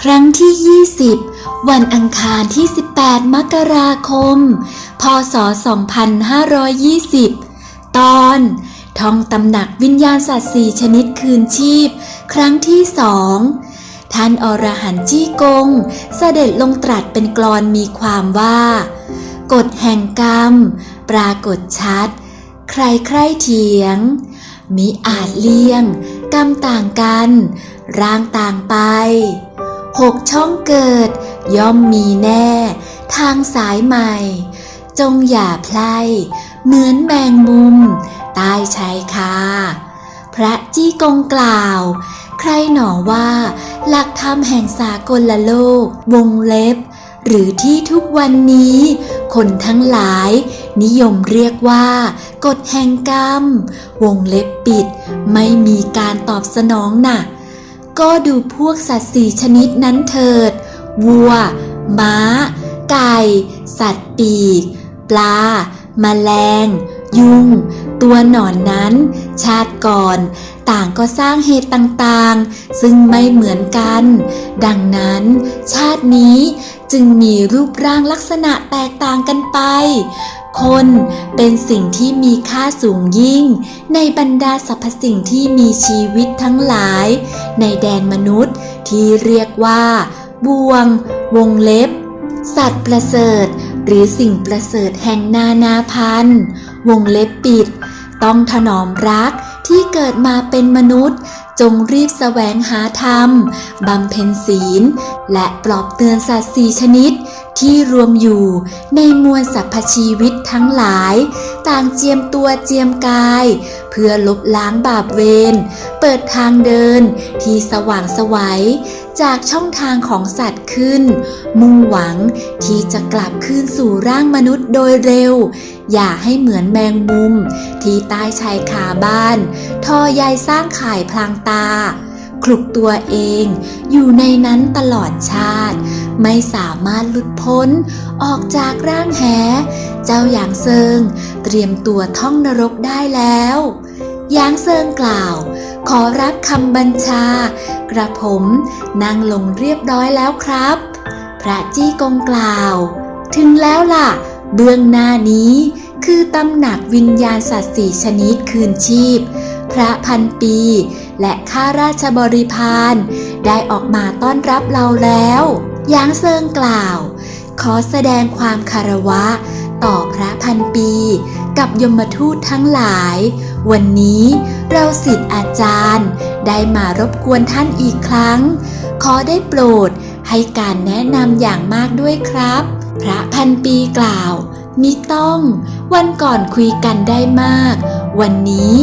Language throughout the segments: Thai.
ครั้งที่ 20 วันอังคารที่ 18 มกราคม พศ 2520 ตอนท่องตำหนักวิญญาณสัตว์สี่ชนิดคืนชีพ ครั้งที่สองท่านอรหันต์จี้กง เสด็จลงตรัสเป็นกลอนมีความว่า กฎแห่งกรรม ปรากฏชัด ใครใครเถียง มิอาจเลี่ยง กรรมต่างกัน ร่างต่างไปหกช่องเกิด ย่อมมีแน่ ทางสายใหม่ จงอย่าพลายเหมือนแมงมุม ใต้ชายคาพระจี้กงกล่าว ใครหนอว่า หลักธรรมแห่งสากลละโลก วงเล็บ หรือที่ทุกวันนี้ คนทั้งหลาย นิยมเรียกว่า กฎแห่งกรรม วงเล็บปิด ไม่มีการตอบสนองน่ะ ก็ดูพวกสัตว์สี่ชนิดนั้นเถิด วัว ม้า ไก่ สัตว์ปีก ปลา แมลง ยุง ตัวหนอนนั้น ชาติก่อน ต่างก็สร้างเหตุต่างๆ ซึ่งไม่เหมือนกัน ดังนั้น ชาตินี้จึงมีรูปร่างลักษณะแตกต่างกันไป คนเป็นสิ่งที่มีค่าสูงยิ่ง ในบรรดาสรรพสิ่งที่มีชีวิตทั้งหลาย ในแดนมนุษย์ที่เรียกว่า บ่วง วงเล็บ สัตว์ประเสริฐ หรือสิ่งประเสริฐแห่งนานาพันธ์วงเล็บปิด ต้องถนอมรักที่เกิดมาเป็นมนุษย์ จงรีบแสวงหาธรรม บำเพ็ญศีล และปลอบเตือนสัตว์สี่ชนิด ที่รวมอยู่ในมวลสรรพชีวิตทั้งหลาย ต่างเจียมตัวเจียมกาย เพื่อลบล้างบาปเวร เปิดทางเดินที่สว่างสวัย จากช่องทางของสัตว์ขึ้น มุ่งหวังที่จะกลับคืนสู่ร่างมนุษย์โดยเร็ว อย่าให้เหมือนแมงมุม ที่ใต้ชายคาบ้าน ทอใยสร้างข่ายพลางตา คลุกตัวเองอยู่ในนั้นตลอดชาติ ไม่สามารถหลุดพ้นออกจากร่างแห เจ้าหยางเซิง เตรียมตัวท่องนรกได้แล้ว ยางเซิงกล่าว ขอรับคำบัญชา กระผมนั่งลงเรียบร้อยแล้วครับ พระจี้กงกล่าว ถึงแล้วล่ะ เบื้องหน้านี้คือตำหนักวิญญาณสัตว์สี่ชนิดคืนชีพ พระพันปี และข้าราชบริพารได้ออกมาต้อนรับเราแล้วยางเซิงกล่าว ขอแสดงความคารวะ ต่อพระพันปี กับยมทูตทั้งหลาย วันนี้เราสิทธิ์อาจารย์ ได้มารบกวนท่านอีกครั้ง ขอได้โปรดให้การแนะนำอย่างมากด้วยครับ พระพันปีกล่าวมิต้อง วันก่อนคุยกันได้มาก วันนี้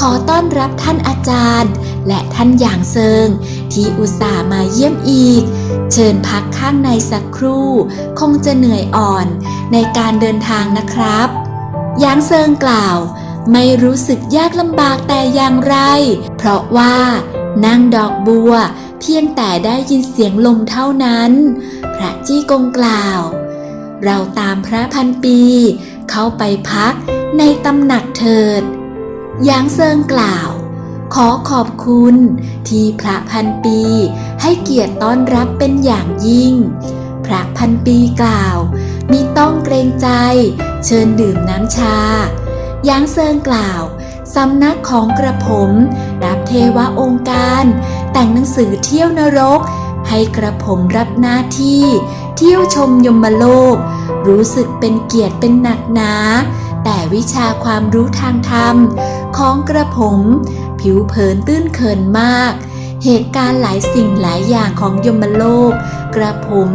ขอต้อนรับท่านอาจารย์ และท่านอย่างเซิง ที่อุตส่าห์มาเยี่ยมอีก เชิญพักข้างในสักครู่ คงจะเหนื่อยอ่อนในการเดินทางนะครับ ยางเซิงกล่าว ไม่รู้สึกยากลำบากแต่อย่างไร เพราะว่านั่งดอกบัว เพียงแต่ได้ยินเสียงลมเท่านั้น พระจี้กงกล่าว เราตามพระพันปี เข้าไปพักในตำหนักเถิดยางเซิงกล่าว ขอขอบคุณที่พระพันปีให้เกียรติต้อนรับเป็นอย่างยิ่ง พระพันปีกล่าวมิต้องเกรงใจ เชิญดื่มน้ำชายางเซิงกล่าวสำนักของกระผม รับเทวะองค์การ แต่งหนังสือเที่ยวนรก ให้กระผมรับหน้าที่ เที่ยวชมยมโลก รู้สึกเป็นเกียรติเป็นหนักหนา แต่วิชาความรู้ทางธรรม ของกระผม ผิวเผินตื้นเขินมาก เหตุการณ์หลายสิ่งหลายอย่างของยมโลก กระผม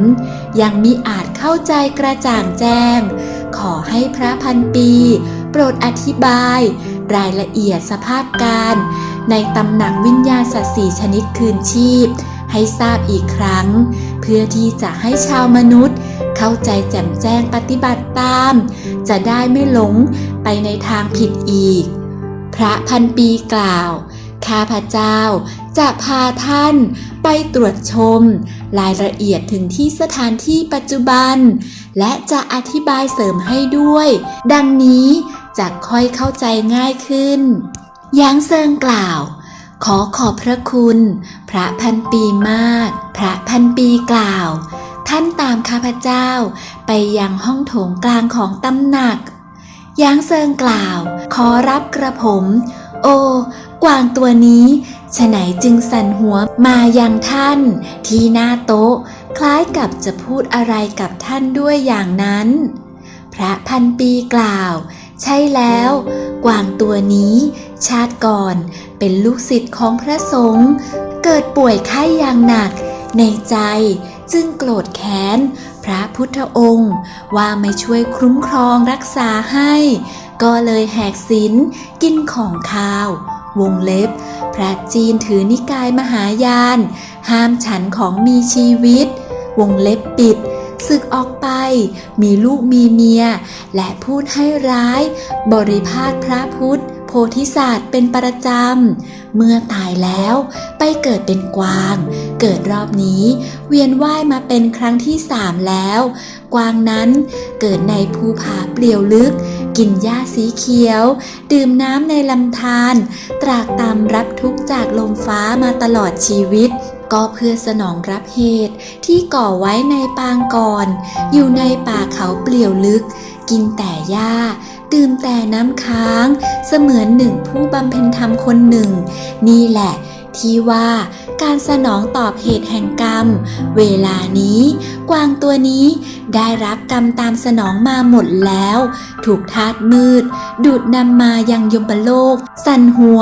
ยังมิอาจเข้าใจกระจ่างแจ้ง ขอให้พระพันปี โปรดอธิบาย รายละเอียดสภาพการ ในตำหนักวิญญาณสัตว์สี่ชนิดคืนชีพ ให้ทราบอีกครั้ง เพื่อที่จะให้ชาวมนุษย์ เข้าใจแจ่มแจ้งปฏิบัติตาม จะได้ไม่หลงไปในทางผิดอีก พระพันปีกล่าว ข้าพเจ้าจะพาท่านไปตรวจชม รายละเอียดถึงที่สถานที่ปัจจุบัน และจะอธิบายเสริมให้ด้วย ดังนี้จะค่อยเข้าใจง่ายขึ้นยางเซิงกล่าว ขอขอบพระคุณ พระพันปีมาก พระพันปีกล่าว ท่านตามข้าพเจ้า ไปยังห้องโถงกลางของตำหนักยางเซิงกล่าว ขอรับกระผม โอ้ กวางตัวนี้ฉไหนจึงสั่นหัวมายังท่าน ที่หน้าโต๊ะ คล้ายกับจะพูดอะไรกับท่านด้วยอย่างนั้น พระพันปีกล่าว ใช่แล้ว กวางตัวนี้ ชาติก่อนเป็นลูกศิษย์ของพระสงฆ์เกิดป่วยไข้อย่างหนัก ในใจจึงโกรธแค้น พระพุทธองค์ ว่าไม่ช่วยคุ้มครองรักษาให้ ก็เลยแหกศีลกินของคาว วงเล็บ พระจีนถือนิกายมหายาน ห้ามฉันของมีชีวิต วงเล็บปิดศึกออกไป มีลูกมีเมีย และพูดให้ร้าย บริพาทพระพุทธ พธิสัตว์เป็นประจำ เมื่อตายแล้วไปเกิดเป็นกวาง เกิดรอบนี้ เวียนว่ายมาเป็นครั้งที่สามแล้ว กวางนั้นเกิดในภูผาเปลี่ยวลึก กินหญ้าสีเขียว ดื่มน้ำในลำธารตรากตามรับทุกข์จากลมฟ้ามาตลอดชีวิตก็เพื่อสนองรับเหตุที่ก่อไว้ในปางก่อน อยู่ในป่าเขาเปลี่ยวลึก กินแต่หญ้า ดื่มแต่น้ำค้าง เสมือนหนึ่งผู้บำเพ็ญธรรมคนหนึ่ง นี่แหละที่ว่าการสนองตอบเหตุแห่งกรรม เวลานี้ กวางตัวนี้ได้รับกรรมตามสนองมาหมดแล้ว ถูกธาตุมืด ดูดนำมายังยมโลก สั่นหัว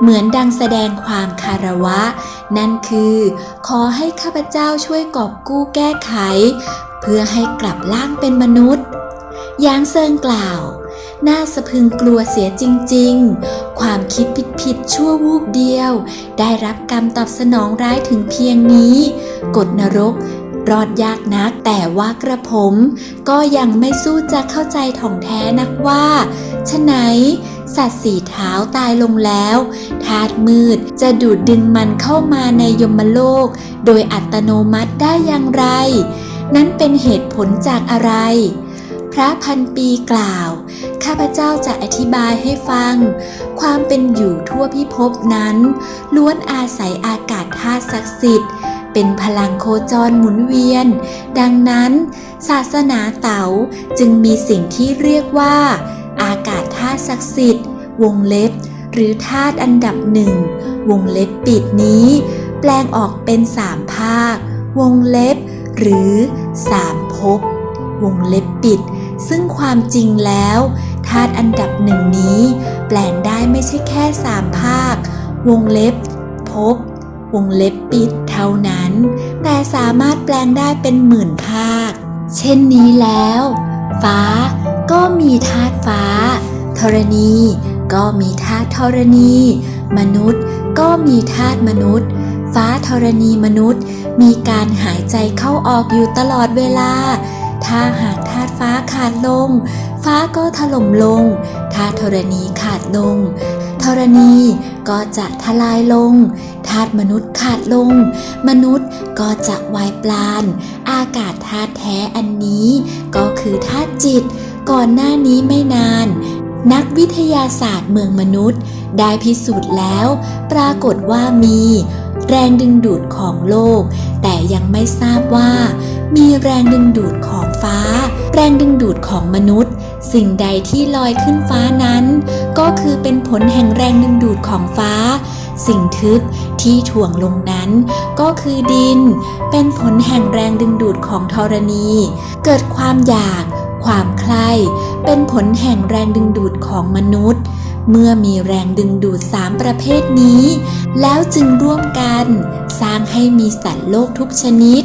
เหมือนดังแสดงความคารวะ นั่นคือ ขอให้ข้าพเจ้าช่วยกอบกู้แก้ไข เพื่อให้กลับล่างเป็นมนุษย์ยางเซิงกล่าว น่าสะพึงกลัวเสียจริง ๆ ความคิดผิดๆชั่ววูบเดียว ได้รับกรรมตอบสนองร้ายถึงเพียงนี้ กฎนรกรอดยากนักแต่ว่ากระผม ก็ยังไม่สู้จะเข้าใจถ่องแท้นักว่าฉะไหน สัตว์สีเท้าตายลงแล้วธาตุมืดจะดูดดึงมันเข้ามาในยมโลก โดยอัตโนมัติได้อย่างไร นั้นเป็นเหตุผลจากอะไร พระพันปีกล่าว ข้าพเจ้าจะอธิบายให้ฟัง ความเป็นอยู่ทั่วพิภพนั้น ล้วนอาศัยอากาศธาตุศักดิ์สิทธิ์ เป็นพลังโคจรหมุนเวียน ดังนั้น ศาสนาเต๋าจึงมีสิ่งที่เรียกว่า อากาศธาตุศักดิ์สิทธิ์ วงเล็บ หรือธาตุอันดับหนึ่ง วงเล็บปิดนี้ แปลงออกเป็นสามภาค วงเล็บ หรือสามภพวงเล็บปิด ซึ่งความจริงแล้วธาตุอันดับหนึ่งนี้ แปลงได้ไม่ใช่แค่สามภาค วงเล็บภพวงเล็บปิดเท่านั้น แต่สามารถแปลงได้เป็นหมื่นภาค เช่นนี้แล้ว ฟ้าก็มีธาตุฟ้า ธรณี ก็มีธาตุธรณี มนุษย์ก็มีธาตุมนุษย์ฟ้าธรณีมนุษย์ มีการหายใจเข้าออกอยู่ตลอดเวลา ถ้าหากธาตุฟ้าขาดลง ฟ้าก็ถล่มลงธาตุธรณีขาดลง ธรณีก็จะทลายลง ธาตุมนุษย์ขาดลง มนุษย์ก็จะวายปลาน อากาศธาตุแท้อันนี้ก็คือธาตุจิต ก่อนหน้านี้ไม่นาน นักวิทยาศาสตร์เมืองมนุษย์ ได้พิสูจน์แล้ว ปรากฏว่ามี แรงดึงดูดของโลก แต่ยังไม่ทราบว่า มีแรงดึงดูดของฟ้า แรงดึงดูดของมนุษย์ สิ่งใดที่ลอยขึ้นฟ้านั้น ก็คือเป็นผลแห่งแรงดึงดูดของฟ้า สิ่งทึบที่ถ่วงลงนั้น ก็คือดิน เป็นผลแห่งแรงดึงดูดของธรณี เกิดความอยาก ความใคร่เป็นผลแห่งแรงดึงดูดของมนุษย์ เมื่อมีแรงดึงดูดสามประเภทนี้ แล้วจึงร่วมกัน สร้างให้มีสัตว์โลกทุกชนิด